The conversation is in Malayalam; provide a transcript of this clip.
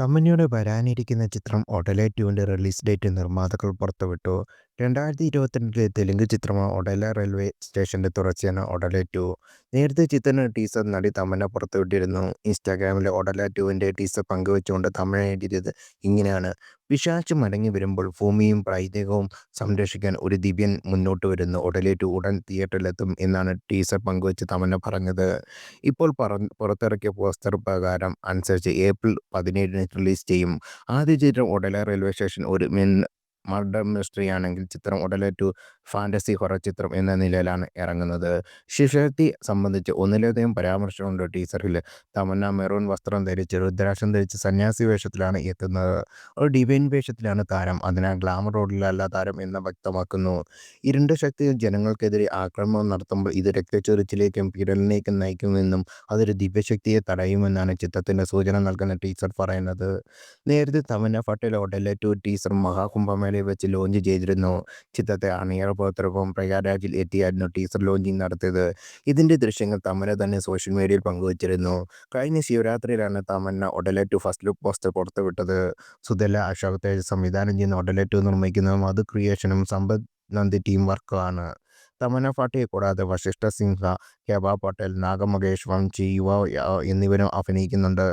തമന്നയുടെ വരാനിരിക്കുന്ന ചിത്രം ടുവിന്റെ റിലീസ് ഡേറ്റ് നിർമ്മാതാക്കൾ പുറത്തുവിട്ടു. രണ്ടായിരത്തി ഇരുപത്തിരണ്ടിലെ തെലുങ്ക് ചിത്രമായ ഒഡല റെയിൽവേ സ്റ്റേഷന്റെ തുടർച്ചയാണ് ഒഡല ടു. നേരത്തെ ചിത്രത്തിന്റെ ടീസർ നടി തമന്ന പുറത്തുവിട്ടിരുന്നു. ഇൻസ്റ്റാഗ്രാമിൽ ഒഡല ടുവിന്റെ ടീസർ പങ്കുവെച്ചുകൊണ്ട് തമന്ന എഴുതിയത് ഇങ്ങനെയാണ്. പിശാച്ച് മടങ്ങി വരുമ്പോൾ ഭൂമിയും പ്രൈതകവും സംരക്ഷിക്കാൻ ഒരു ദിവ്യൻ മുന്നോട്ട് വരുന്നു. ടു ഉടൻ തിയേറ്ററിലെത്തും എന്നാണ് ടീസർ പങ്കുവെച്ച് തമന്ന പറഞ്ഞത്. ഇപ്പോൾ പുറത്തിറക്കിയ പോസ്റ്റർ പ്രകാരം അനുസരിച്ച് ഏപ്രിൽ പതിനേഴിന് റിലീസ് ചെയ്യും. ആദ്യ ചിത്രം ഒഡല റെയിൽവേ സ്റ്റേഷൻ ഒരു മർഡർ മിസ്റ്ററി ആണെങ്കിൽ ചിത്രം ഒഡല ഫാന്റസി ഹൊറർ ചിത്രം എന്ന നിലയിലാണ് ഇറങ്ങുന്നത്. ശിശക്തി സംബന്ധിച്ച് ഒന്നിലധികം പരാമർശമുണ്ട് ടീസറിൽ. തമന്ന മെറൂൺ വസ്ത്രം ധരിച്ച് രുദ്രാക്ഷം ധരിച്ച് സന്യാസി വേഷത്തിലാണ് എത്തുന്നത്. ഒരു ഡിവൈൻ വേഷത്തിലാണ് താരം. അതിനാൽ ഗ്ലാമർ റോഡിലല്ല താരം എന്ന് വ്യക്തമാക്കുന്നു. ഇരുണ്ട ശക്തി ജനങ്ങൾക്കെതിരെ ആക്രമണം നടത്തുമ്പോൾ ഇത് രക്തച്ചൊരിച്ചിലേക്കും പീഡനത്തിലേക്കും നയിക്കുമെന്നും അതൊരു ദിവ്യശക്തിയെ തടയുമെന്നാണ് ചിത്രത്തിന്റെ സൂചന നൽകുന്ന ടീസർ പറയുന്നത്. നേരത്തെ തമന്ന പട്ടേൽ ഹോട്ടലിലെ ടു ടീസർ മഹാകുംഭമേളയിൽ വെച്ച് ലോഞ്ച് ചെയ്തിരുന്നു. ചിത്രത്തെ അണിയറ പ്രവർത്തകർക്കൊപ്പം പ്രയാഗ്രാജിൽ എത്തിയായിരുന്നു ടീസർ ലോഞ്ചിങ് നടത്തിയത്. ഇതിന്റെ ദൃശ്യങ്ങൾ തമന്ന തന്നെ സോഷ്യൽ മീഡിയയിൽ പങ്കുവച്ചിരുന്നു. കഴിഞ്ഞ ശിവരാത്രിയിലാണ് Tamannaah Odela two first look poster പുറത്തുവിട്ടത്. സുതല അശോക് തേജ് സംവിധാനം ചെയ്യുന്ന ഒഡല ടു അത് ക്രിയേഷനും സമ്പദ് നന്ദി ടീം വർക്കുമാണ് തമന്ന ഫാട്ടിയെ കൂടാതെ വശിഷ്ഠ സിംഹ ഹേമ പട്ടേൽ, നാഗമകേഷ് വംശി, യുവ എന്നിവരും അഭിനയിക്കുന്നുണ്ട്.